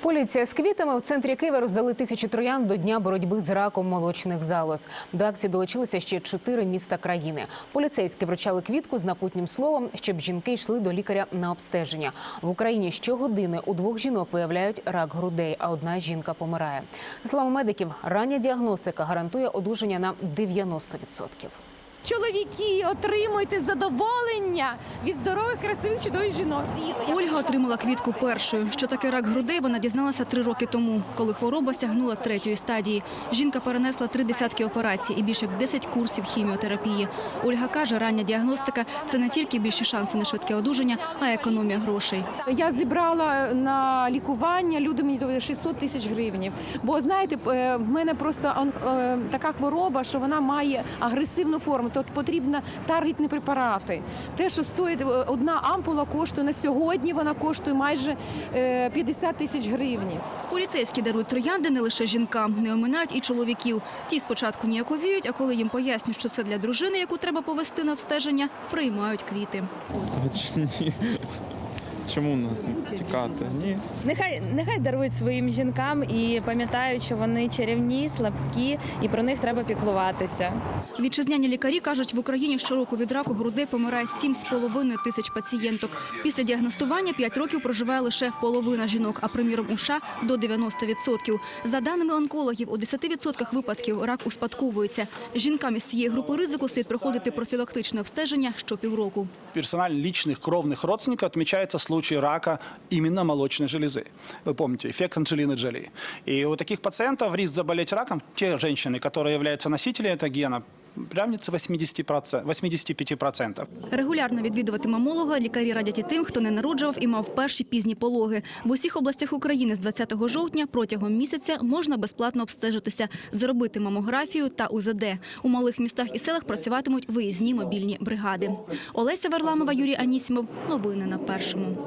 Поліція з квітами у центрі Києва роздали тисячу троян до дня боротьби з раком молочних залоз. До акції долучилися ще чотири міста країни. Поліцейські вручали квітку з напутнім словом, щоб жінки йшли до лікаря на обстеження. В Україні щогодини у двох жінок виявляють рак грудей, а одна жінка помирає. За словами медиків, рання діагностика гарантує одужання на 90%. Чоловіки, отримуйте задоволення від здорових, красивих, чудових жінок. Ольга отримала квітку першою. Що таке рак грудей, вона дізналася три роки тому, коли хвороба сягнула третьої стадії. Жінка перенесла три десятки операцій і більше як 10 курсів хіміотерапії. Ольга каже, рання діагностика це не тільки більші шанси на швидке одужання, а й економія грошей. Я зібрала на лікування, люди мені довели 600 тисяч гривень. Бо знаєте, е, в мене просто е, така хвороба, що вона має агресивну форму. Тут потрібно таргетні препарати. Те, що стоїть е, одна ампула, коштує на сьогодні, вона коштує майже е, 50 тисяч гривень. Поліцейські дарують троянди не лише жінкам, не оминають і чоловіків. Ті спочатку ніяковіють, а коли їм пояснюють, що це для дружини, яку треба повести на обстеження, приймають квіти. Ні. Чому нас тікати? Ні. Нехай нехай дарують своїм жінкам і пам'ятають, що вони чарівні, слабкі, і про них треба піклуватися. Вітчизняні лікарі кажуть, в Україні щороку від раку грудей помирає 7,5 тисяч пацієнток. Після діагностування 5 років проживає лише половина жінок, а приміром у США – до 90%. За даними онкологів, у 10% випадків рак успадковується. Жінкам із цієї групи ризику слід проходити профілактичне обстеження щопівроку. персонально личных кровных родственников отмечается случай рака именно молочной железы. Вы помните, эффект Анджелины Джоли. И у таких пациентов риск заболеть раком, те женщины, которые являются носителями этого гена, равняется 80%, 85%. Регулярно відвідувати мамолога лікарі радять і тим, хто не народжував і мав перші пізні пологи. В усіх областях України з 20 жовтня протягом місяця можна безплатно обстежитися, зробити мамографію та УЗД. У малих містах і селах працюватимуть виїзні мобільні бригади. Олеся Варламова, Юрій Анісімов. Новини на першому.